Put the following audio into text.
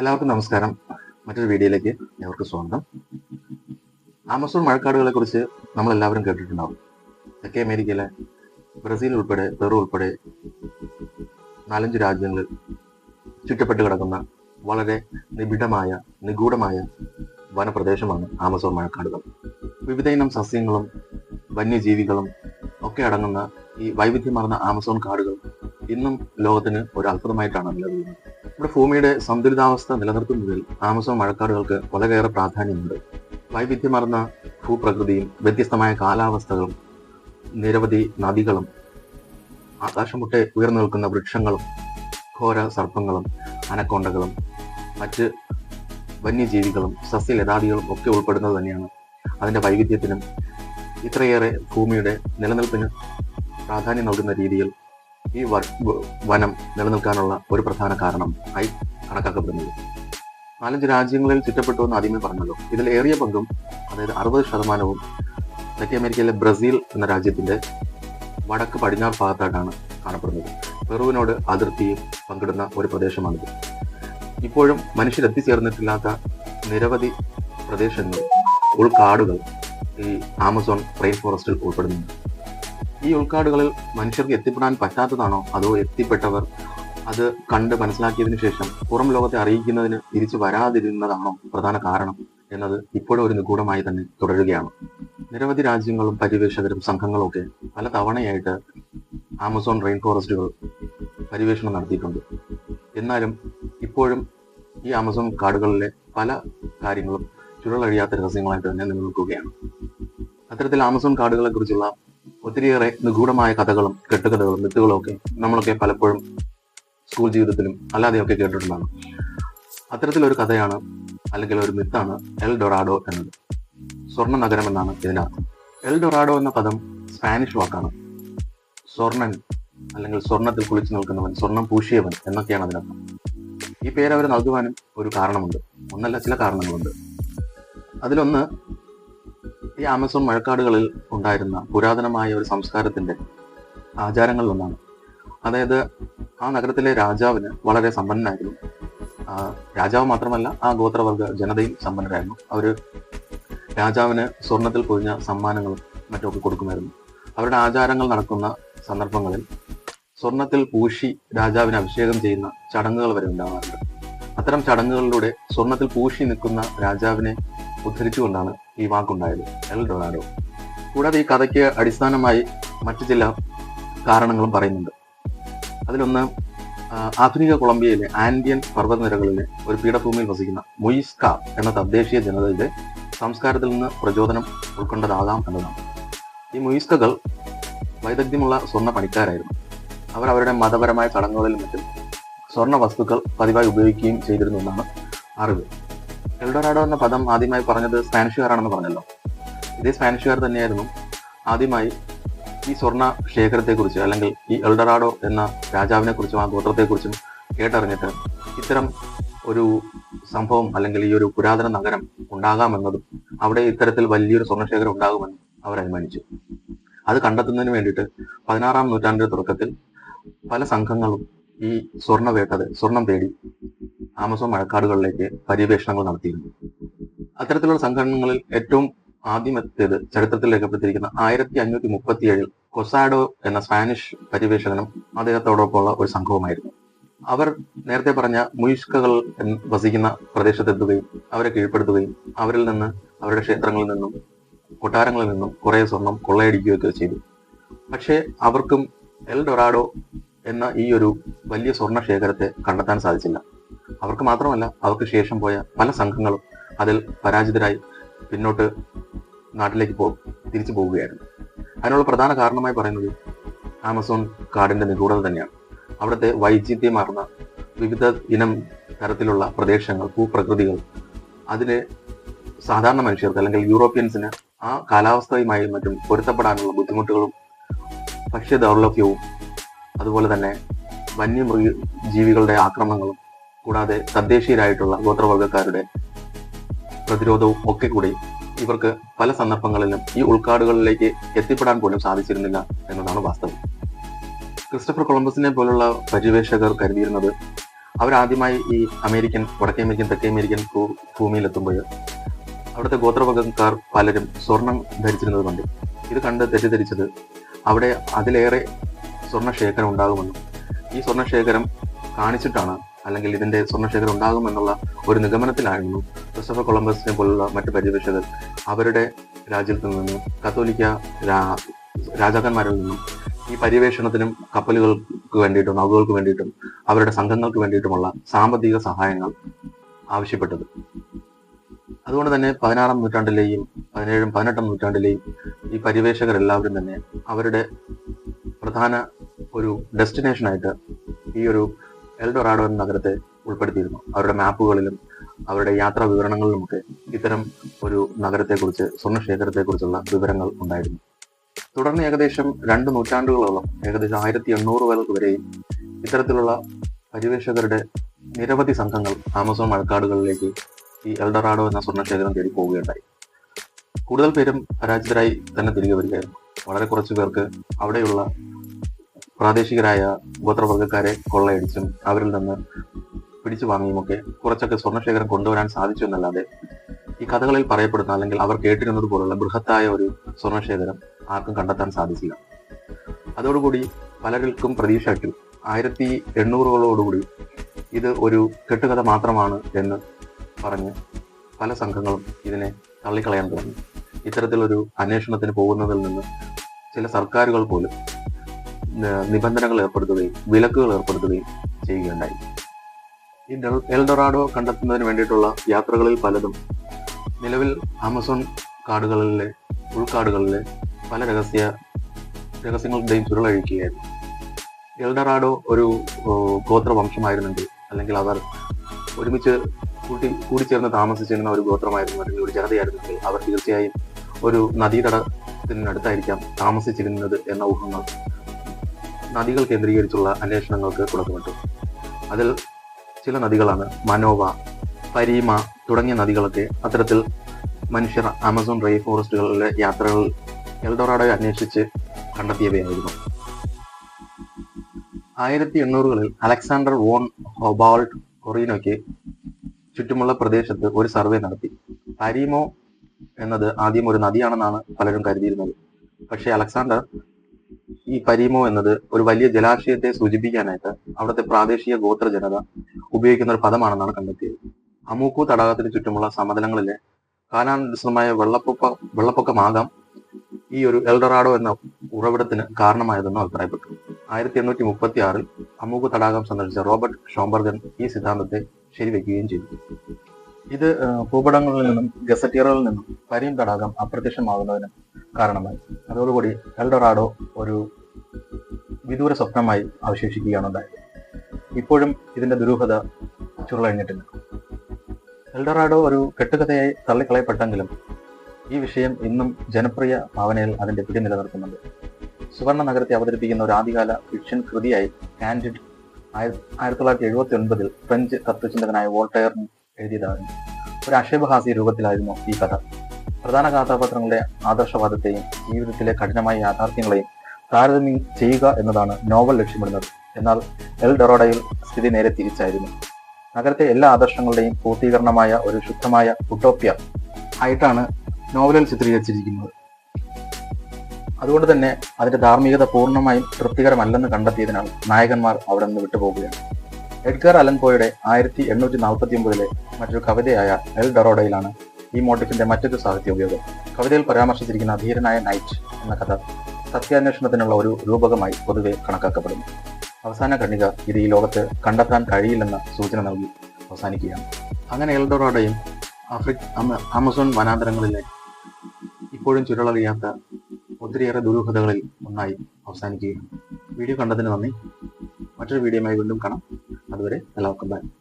എല്ലാവർക്കും നമസ്കാരം. മറ്റൊരു വീഡിയോയിലേക്ക് എല്ലാവർക്കും സ്വാഗതം. ആമസോൺ മഴക്കാടുകളെ കുറിച്ച് നമ്മൾ എല്ലാവരും കേട്ടിട്ടുണ്ടാവും. തെക്കേ അമേരിക്കയിലെ ബ്രസീൽ ഉൾപ്പെടെ പെറു ഉൾപ്പെടെ നാലഞ്ച് രാജ്യങ്ങളിൽ ചുറ്റപ്പെട്ട് കിടക്കുന്ന വളരെ നിബിഡമായ നിഗൂഢമായ വനപ്രദേശമാണ് ആമസോൺ മഴക്കാടുകൾ. വിവിധ ഇനം സസ്യങ്ങളും വന്യജീവികളും ഒക്കെ അടങ്ങുന്ന ഈ വൈവിധ്യമാർന്ന ആമസോൺ കാടുകൾ ഇന്നും ലോകത്തിന് ഒരു അത്ഭുതമായിട്ടാണ് നിലകൊള്ളുന്നത് നമ്മുടെ ഭൂമിയുടെ സന്തുലിതാവസ്ഥ നിലനിർത്തുന്നതിൽ ആമസോൺ മഴക്കാടുകൾക്ക് വളരെയേറെ പ്രാധാന്യമുണ്ട്. വൈവിധ്യമാർന്ന ഭൂപ്രകൃതിയും വ്യത്യസ്തമായ കാലാവസ്ഥകളും നിരവധി നദികളും ആകാശമുട്ടെ ഉയർന്നു നിൽക്കുന്ന വൃക്ഷങ്ങളും ഘോര സർപ്പങ്ങളും അനക്കൊണ്ടകളും മറ്റ് വന്യജീവികളും സസ്യലതാദികളും ഒക്കെ ഉൾപ്പെടുന്നത് തന്നെയാണ് അതിന്റെ വൈവിധ്യത്തിനും ഇത്രയേറെ ഭൂമിയുടെ നിലനിൽപ്പിന് പ്രാധാന്യം നൽകുന്ന രീതിയിൽ ഈ വനം നിലനിൽക്കാനുള്ള ഒരു പ്രധാന കാരണം ആയി കണക്കാക്കപ്പെടുന്നത്. നാലഞ്ച് രാജ്യങ്ങളിൽ ചുറ്റപ്പെട്ടു എന്ന് ആദ്യമേ പറഞ്ഞല്ലോ. ഇതിൽ ഏറിയ പങ്കും അതായത് അറുപത് ശതമാനവും തെക്കേ അമേരിക്കയിലെ ബ്രസീൽ എന്ന രാജ്യത്തിന്റെ വടക്ക് പടിഞ്ഞാറ് ഭാഗത്തായിട്ടാണ് കാണപ്പെടുന്നത്. പെറുവിനോട് അതിർത്തിയും പങ്കിടുന്ന ഒരു പ്രദേശമാണിത്. ഇപ്പോഴും മനുഷ്യരെത്തിച്ചേർന്നിട്ടില്ലാത്ത നിരവധി പ്രദേശങ്ങൾ ഉൾക്കാടുകൾ ഈ ആമസോൺ റെയിൻ ഫോറസ്റ്റിൽ ഉൾപ്പെടുന്നുണ്ട്. ഈ ഉൾക്കാടുകളിൽ മനുഷ്യർക്ക് എത്തിപ്പെടാൻ പറ്റാത്തതാണോ? അതോ എത്തിപ്പെട്ടവർ അത് കണ്ട് മനസ്സിലാക്കിയതിനു ശേഷം പുറം ലോകത്തെ അറിയിക്കുന്നതിന് തിരിച്ചു വരാതിരുന്നതാണോ പ്രധാന കാരണം എന്നത് ഇപ്പോഴും ഒരു നിഗൂഢമായി തന്നെ തുടരുകയാണ്. നിരവധി രാജ്യങ്ങളും പര്യവേഷകരും സംഘങ്ങളും ഒക്കെ പല തവണയായിട്ട് ആമസോൺ റെയിൻ ഫോറസ്റ്റുകൾ പര്യവേഷണം നടത്തിയിട്ടുണ്ട്. എന്നാലും ഇപ്പോഴും ഈ ആമസോൺ കാടുകളിലെ പല കാര്യങ്ങളും ചുരുളഴിയാത്ത രഹസ്യങ്ങളായിട്ട് തന്നെ നിലനിൽക്കുകയാണ്. അത്തരത്തിൽ ആമസോൺ കാടുകളെ കുറിച്ചുള്ള ഒത്തിരിയേറെ നിഗൂഢമായ കഥകളും കെട്ടുകഥകളും മിത്തുകളും ഒക്കെ നമ്മളൊക്കെ പലപ്പോഴും സ്കൂൾ ജീവിതത്തിലും അല്ലാതെയൊക്കെ കേട്ടിട്ടുള്ളതാണ്. അത്തരത്തിലൊരു കഥയാണ് അല്ലെങ്കിൽ ഒരു മിത്താണ് എൽ ഡൊറാഡോ എന്നത്. സ്വർണ നഗരം എന്നാണ് ഇതിനർത്ഥം എൽ ഡൊറാഡോ എന്ന പദം സ്പാനിഷ് വാക്കാണ്. സ്വർണൻ അല്ലെങ്കിൽ സ്വർണത്തിൽ കുളിച്ചു നിൽക്കുന്നവൻ സ്വർണം പൂശിയവൻ എന്നൊക്കെയാണ് അതിനർത്ഥം. ഈ പേര് അവർ നൽകുവാനും ഒരു കാരണമുണ്ട്. ഒന്നല്ല ചില കാരണങ്ങളുണ്ട്. അതിലൊന്ന് ഈ ആമസോൺ മഴക്കാടുകളിൽ ഉണ്ടായിരുന്ന പുരാതനമായ ഒരു സംസ്കാരത്തിന്റെ ആചാരങ്ങളിൽ ഒന്നാണ് അതായത് ആ നഗരത്തിലെ രാജാവിന് വളരെ സമ്പന്നനായിരുന്നു. രാജാവ് മാത്രമല്ല ആ ഗോത്രവർഗ ജനതയും സമ്പന്നരായിരുന്നു. അവർ രാജാവിന് സ്വർണത്തിൽ പൊതിഞ്ഞ സമ്മാനങ്ങളും മറ്റുമൊക്കെ കൊടുക്കുമായിരുന്നു. അവരുടെ ആചാരങ്ങൾ നടക്കുന്ന സന്ദർഭങ്ങളിൽ സ്വർണത്തിൽ പൂശി രാജാവിന് അഭിഷേകം ചെയ്യുന്ന ചടങ്ങുകൾ വരെ ഉണ്ടാകാറുണ്ട് അത്തരം ചടങ്ങുകളിലൂടെ സ്വർണത്തിൽ പൂശി നിൽക്കുന്ന രാജാവിനെ ഉദ്ധരിച്ചുകൊണ്ടാണ് ഈ വാക്കുണ്ടായത്. എൽ ഡൊറാഡോ കൂടാതെ ഈ കഥയ്ക്ക് അടിസ്ഥാനമായി മറ്റു ചില കാരണങ്ങളും പറയുന്നുണ്ട്. അതിലൊന്ന് ആധുനിക കൊളംബിയയിലെ ആൻഡിയൻ പർവതനിരകളിലെ ഒരു പീഠഭൂമിയിൽ വസിക്കുന്ന മുയിസ്ക എന്ന തദ്ദേശീയ ജനതയുടെ സംസ്കാരത്തിൽ നിന്ന് പ്രചോദനം ഉൾക്കൊണ്ടതാകാം എന്നതാണ്. ഈ മുയിസ്കകൾ വൈദഗ്ധ്യമുള്ള സ്വർണ പണിക്കാരായിരുന്നു. അവർ അവരുടെ മതപരമായ ചടങ്ങുകളിലും മറ്റും സ്വർണ വസ്തുക്കൾ പതിവായി ഉപയോഗിക്കുകയും ചെയ്തിരുന്നു എന്നാണ് അറിവ്. എൽഡോറാഡോ എന്ന പദം ആദ്യമായി പറഞ്ഞത് സ്പാനിഷുകാരാണെന്ന് പറഞ്ഞല്ലോ. ഇതേ സ്പാനിഷുകാർ തന്നെയായിരുന്നു ആദ്യമായി ഈ സ്വർണ ശേഖരത്തെക്കുറിച്ച് അല്ലെങ്കിൽ ഈ എൽഡറാഡോ എന്ന രാജാവിനെ കുറിച്ചും ആ ഗോത്രത്തെക്കുറിച്ചും കേട്ടറിഞ്ഞിട്ട് ഇത്തരം ഒരു സംഭവം അല്ലെങ്കിൽ ഈ ഒരു പുരാതന നഗരം ഉണ്ടാകാമെന്നതും അവിടെ ഇത്തരത്തിൽ വലിയൊരു സ്വർണശേഖരം ഉണ്ടാകുമെന്നും അവർ അനുമാനിച്ചു. അത് കണ്ടെത്തുന്നതിന് വേണ്ടിയിട്ട് പതിനാറാം നൂറ്റാണ്ടിന്റെ തുടക്കത്തിൽ പല സംഘങ്ങളും ഈ സ്വർണ വേട്ടത് സ്വർണം തേടി ആമസോൺ മഴക്കാടുകളിലേക്ക് പര്യവേഷണങ്ങൾ നടത്തിയിരുന്നു. അത്തരത്തിലുള്ള സംഘടനകളിൽ ഏറ്റവും ആദ്യം എത്തിയത് ചരിത്രത്തിൽ രേഖപ്പെടുത്തിയിരിക്കുന്ന ആയിരത്തി അഞ്ഞൂറ്റി മുപ്പത്തി ഏഴിൽ കൊസാഡോ എന്ന സ്പാനിഷ് പര്യവേഷകനും അദ്ദേഹത്തോടൊപ്പമുള്ള ഒരു സംഘവുമായിരുന്നു. അവർ നേരത്തെ പറഞ്ഞ മുയിഷ്കകൾ വസിക്കുന്ന പ്രദേശത്തെത്തുകയും അവരെ കീഴ്പ്പെടുത്തുകയും അവരിൽ നിന്ന് അവരുടെ ക്ഷേത്രങ്ങളിൽ നിന്നും കൊട്ടാരങ്ങളിൽ നിന്നും കുറെ സ്വർണം കൊള്ളയടിക്കുകയൊക്കെ ചെയ്തു. പക്ഷേ അവർക്കും എൽ ഡൊറാഡോ എന്ന ഈ ഒരു വലിയ സ്വർണ ശേഖരത്തെ കണ്ടെത്താൻ സാധിച്ചില്ല. അവർക്ക് മാത്രമല്ല അവർക്ക് ശേഷം പോയ പല സംഘങ്ങളും അതിൽ പരാജിതരായി പിന്നോട്ട് നാട്ടിലേക്ക് പോ തിരിച്ചു പോവുകയായിരുന്നു. അതിനുള്ള പ്രധാന കാരണമായി പറയുന്നത് ആമസോൺ കാടിന്റെ നിഗൂഢത തന്നെയാണ്. അവിടുത്തെ വൈചിത്യമാർന്ന വിവിധ ഇനം തരത്തിലുള്ള പ്രദേശങ്ങൾ ഭൂപ്രകൃതികൾ അതിന് സാധാരണ മനുഷ്യർക്ക് അല്ലെങ്കിൽ യൂറോപ്യൻസിന് ആ കാലാവസ്ഥയുമായി മറ്റും പൊരുത്തപ്പെടാനുള്ള ബുദ്ധിമുട്ടുകളും ഭക്ഷ്യ ദൗർലഭ്യവും അതുപോലെ തന്നെ വന്യമൃഗ ജീവികളുടെ ആക്രമണങ്ങളും കൂടാതെ തദ്ദേശീയരായിട്ടുള്ള ഗോത്രവർഗക്കാരുടെ പ്രതിരോധവും ഒക്കെ കൂടി ഇവർക്ക് പല സന്ദർഭങ്ങളിലും ഈ ഉൾക്കാടുകളിലേക്ക് എത്തിപ്പെടാൻ പോലും സാധിച്ചിരുന്നില്ല എന്നതാണ് വാസ്തവം. ക്രിസ്റ്റഫർ കൊളംബസിനെ പോലുള്ള പര്യവേഷകർ കരുതിയിരുന്നത് അവരാദ്യമായി ഈ അമേരിക്കൻ വടക്കേ അമേരിക്കൻ തെക്കേ അമേരിക്കൻ ഭൂമിയിലെത്തുമ്പോൾ അവിടുത്തെ ഗോത്രവർഗക്കാർ പലരും സ്വർണം ധരിച്ചിരുന്നത് കണ്ടു. ഇത് കണ്ട് തെറ്റിദ്ധരിച്ചത് അവിടെ അതിലേറെ സ്വർണശേഖരം ഉണ്ടാകുമെന്നും ഈ സ്വർണശേഖരം കാണിച്ചിട്ടാണ് അല്ലെങ്കിൽ ഇതിന്റെ സ്വർണശേഖരം ഉണ്ടാകും എന്നുള്ള ഒരു നിഗമനത്തിലായിരുന്നു ക്രിസ്റ്റഫർ കൊളംബസിനെ പോലുള്ള മറ്റു പര്യവേക്ഷകർ അവരുടെ രാജ്യത്തു നിന്നും കത്തോലിക്ക രാജാക്കന്മാരിൽ നിന്നും ഈ പര്യവേഷണത്തിനും കപ്പലുകൾക്ക് വേണ്ടിയിട്ടും നൗകൾക്ക് വേണ്ടിയിട്ടും അവരുടെ സംഘങ്ങൾക്ക് വേണ്ടിയിട്ടുമുള്ള സാമ്പത്തിക സഹായങ്ങൾ ആവശ്യപ്പെട്ടത്. അതുകൊണ്ട് തന്നെ പതിനാറാം നൂറ്റാണ്ടിലെയും പതിനേഴും പതിനെട്ടാം നൂറ്റാണ്ടിലെയും ഈ പര്യവേഷകർ എല്ലാവരും തന്നെ അവരുടെ പ്രധാന ഒരു ഡെസ്റ്റിനേഷനായിട്ട് ഈ ഒരു എൽഡൊറാഡോ എന്ന നഗരത്തെ ഉൾപ്പെടുത്തിയിരുന്നു. അവരുടെ മാപ്പുകളിലും അവരുടെ യാത്രാ വിവരണങ്ങളിലുമൊക്കെ ഇത്തരം ഒരു നഗരത്തെക്കുറിച്ച് സ്വർണശേഖരത്തെക്കുറിച്ചുള്ള വിവരങ്ങൾ ഉണ്ടായിരുന്നു. തുടർന്ന് ഏകദേശം രണ്ട് നൂറ്റാണ്ടുകളോളം ഏകദേശം ആയിരത്തി എണ്ണൂറ് വരെയും ഇത്തരത്തിലുള്ള പര്യവേഷകരുടെ നിരവധി സംഘങ്ങൾ ആമസോൺ മഴക്കാടുകളിലേക്ക് ഈ എൽഡറാഡോ എന്ന സ്വർണശേഖരം തേടി പോവുകയുണ്ടായി. കൂടുതൽ പേരും പരാജിതരായി തന്നെ തിരികെ വരികയായിരുന്നു. വളരെ കുറച്ചു പേർക്ക് അവിടെയുള്ള പ്രാദേശികരായ ഗോത്രവർഗക്കാരെ കൊള്ളയടിച്ചും അവരിൽ നിന്ന് പിടിച്ചു വാങ്ങിയുമൊക്കെ കുറച്ചൊക്കെ സ്വർണശേഖരം കൊണ്ടുവരാൻ സാധിച്ചു എന്നല്ലാതെ ഈ കഥകളിൽ പറയപ്പെടുന്ന അല്ലെങ്കിൽ അവർ കേട്ടിരുന്നത് പോലുള്ള ബൃഹത്തായ ഒരു സ്വർണശേഖരം ആർക്കും കണ്ടെത്താൻ സാധിച്ചില്ല. അതോടുകൂടി പലർക്കും പ്രതീക്ഷ അറ്റു ആയിരത്തി എണ്ണൂറുകളോടുകൂടി ഇത് ഒരു കെട്ടുകഥ മാത്രമാണ് എന്ന് പറഞ്ഞ് പല സംഘങ്ങളും ഇതിനെ തള്ളിക്കളയാൻ തുടങ്ങി. ഇത്തരത്തിലൊരു അന്വേഷണത്തിന് പോകുന്നതിൽ നിന്ന് ചില സർക്കാരുകൾ പോലും നിബന്ധനകൾ ഏർപ്പെടുത്തുകയും വിലക്കുകൾ ഏർപ്പെടുത്തുകയും ചെയ്യുകയുണ്ടായി. ഈ എൽഡൊറാഡോ കണ്ടെത്തുന്നതിന് വേണ്ടിയിട്ടുള്ള യാത്രകളിൽ പലതും നിലവിൽ ആമസോൺ കാടുകളിലെ ഉൾക്കാടുകളിലെ പല രഹസ്യ രഹസ്യങ്ങളുടെയും ചുരുളഴിക്കുകയായിരുന്നു. എൽഡറാഡോ ഒരു ഗോത്രവംശമായിരുന്നെങ്കിൽ അല്ലെങ്കിൽ അവർ ഒരുമിച്ച് കൂട്ടി കൂടിച്ചേർന്ന് താമസിച്ചിരുന്ന ഒരു ഗോത്രമായിരുന്നു അല്ലെങ്കിൽ ഒരു ജനതയായിരുന്നെങ്കിൽ അവർ തീർച്ചയായും ഒരു നദീതടത്തിനടുത്തായിരിക്കാം താമസിച്ചിരുന്നത് എന്ന ഊഹങ്ങൾ നദികൾ കേന്ദ്രീകരിച്ചുള്ള അന്വേഷണങ്ങൾക്ക് തുടക്കമിട്ടു. അതിൽ ചില നദികളാണ് മനോവ പരീമ തുടങ്ങിയ നദികളൊക്കെ അത്തരത്തിൽ മനുഷ്യർ ആമസോൺ റെയിൻ ഫോറസ്റ്റുകളിലെ യാത്രകൾ എൽഡോറാഡോയെ അന്വേഷിച്ച് കണ്ടെത്തിയവയായിരുന്നു. ആയിരത്തി എണ്ണൂറുകളിൽ അലക്സാണ്ടർ വോൺ ഹൊബാൾട്ട് കൊറീനോയ്ക്ക് ചുറ്റുമുള്ള പ്രദേശത്ത് ഒരു സർവേ നടത്തി. പരീമോ എന്നത് ആദ്യം ഒരു നദിയാണെന്നാണ് പലരും കരുതിയിരുന്നത്. പക്ഷേ അലക്സാണ്ടർ ഈ പരീമോ എന്നത് ഒരു വലിയ ജലാശയത്തെ സൂചിപ്പിക്കാനായിട്ട് അവിടുത്തെ പ്രാദേശിക ഗോത്ര ജനത ഉപയോഗിക്കുന്ന ഒരു പദമാണെന്നാണ് കണ്ടെത്തിയത്. അമൂക്കു തടാകത്തിന് ചുറ്റുമുള്ള സമതലങ്ങളിലെ കാലാനുസൃതമായ വെള്ളപ്പൊക്ക വെള്ളപ്പൊക്കമാകാം ഈ ഒരു എൽഡറാഡോ എന്ന ഉറവിടത്തിന് കാരണമായതെന്ന് അഭിപ്രായപ്പെട്ടു. ആയിരത്തി എണ്ണൂറ്റി മുപ്പത്തി ആറിൽ അമൂക്കു തടാകം സന്ദർശിച്ച റോബർട്ട് ഷോംബർഗൻ ഈ സിദ്ധാന്തത്തെ ശരിവെക്കുകയും ചെയ്തു. ഇത് ഭൂപടങ്ങളിൽ നിന്നും ഗസറ്റിയറുകളിൽ നിന്നും പരീം തടാകം അപ്രത്യക്ഷമാകുന്നതിന് കാരണമായി. അതോടുകൂടി എൽഡറാഡോ ഒരു വിദൂര സ്വപ്നമായി അവശേഷിക്കുകയാണ് ഉണ്ടായത്. ഇപ്പോഴും ഇതിന്റെ ദുരൂഹത ചുരുളഴിഞ്ഞിട്ടില്ല. എൽഡറാഡോ ഒരു കെട്ടുകഥയായി തള്ളിക്കളയപ്പെട്ടെങ്കിലും ഈ വിഷയം ഇന്നും ജനപ്രിയ ഭാവനയിൽ അതിന്റെ പിടി നിലനിർത്തുന്നുണ്ട്. സുവർണ നഗരത്തെ അവതരിപ്പിക്കുന്ന ഒരു ആദ്യകാല ഫിക്ഷൻ കൃതിയായി കാൻഡിഡ് ആയിരത്തി തൊള്ളായിരത്തി എഴുപത്തി ഒൻപതിൽ ഫ്രഞ്ച് തത്വചിന്തകനായ വോൾട്ടയർ എഴുതിയതായിരുന്നു. ഒരു ആക്ഷേപഹാസ്യ രൂപത്തിലായിരുന്നു ഈ കഥ. പ്രധാന കഥാപാത്രങ്ങളുടെ ആദർശവാദത്തെയും ജീവിതത്തിലെ കഠിനമായ യാഥാർത്ഥ്യങ്ങളെയും താരതമ്യം ചെയ്യുക എന്നതാണ് നോവൽ ലക്ഷ്യമിടുന്നത്. എന്നാൽ എൽ ഡൊറോഡയിൽ സ്ഥിതി നേരെ തിരിച്ചായിരുന്നു. നഗരത്തെ എല്ലാ ആദർശങ്ങളുടെയും പൂർത്തീകരണമായ ഒരു ശുദ്ധമായ ഉട്ടോപ്യ ആയിട്ടാണ് നോവലിൽ ചിത്രീകരിച്ചിരിക്കുന്നത്. അതുകൊണ്ട് തന്നെ അതിന്റെ ധാർമ്മികത പൂർണമായും തൃപ്തികരമല്ലെന്ന് കണ്ടെത്തിയതിനാൽ നായകന്മാർ അവിടെ നിന്ന് വിട്ടുപോകുകയാണ് എഡ്ഗർ അലൻ പോയുടെ ആയിരത്തി എണ്ണൂറ്റി നാൽപ്പത്തി ഒമ്പതിലെ മറ്റൊരു കവിതയായ എൽ ഡറോഡയിലാണ് ഈ മോട്ടിഫിന്റെ മറ്റൊരു സാഹിത്യ ഉപയോഗം. കവിതയിൽ പരാമർശിച്ചിരിക്കുന്ന ധീരനായ നൈറ്റ് എന്ന കഥ. സത്യാന്വേഷണത്തിനുള്ള ഒരു രൂപകമായി പൊതുവെ കണക്കാക്കപ്പെടുന്നു. അവസാന കണ്ണിക ഇത് ഈ ലോകത്ത് കണ്ടെത്താൻ കഴിയില്ലെന്ന സൂചന നൽകി അവസാനിക്കുകയാണ്. അങ്ങനെ എൽഡോറോഡയും ആഫ്രിക്ക ആമ- ആമസോൺ വനാന്തരങ്ങളിലെ ഇപ്പോഴും ചുരുളറിയാത്ത ഒത്തിരിയേറെ ദുരൂഹതകളിൽ ഒന്നായി അവസാനിക്കുകയാണ്. വീഡിയോ കണ്ടതിന് നന്ദി. മറ്റൊരു വീഡിയോയുമായി വീണ്ടും കാണാം. അതുവരെ എല്ലാവർക്കും ബൈ.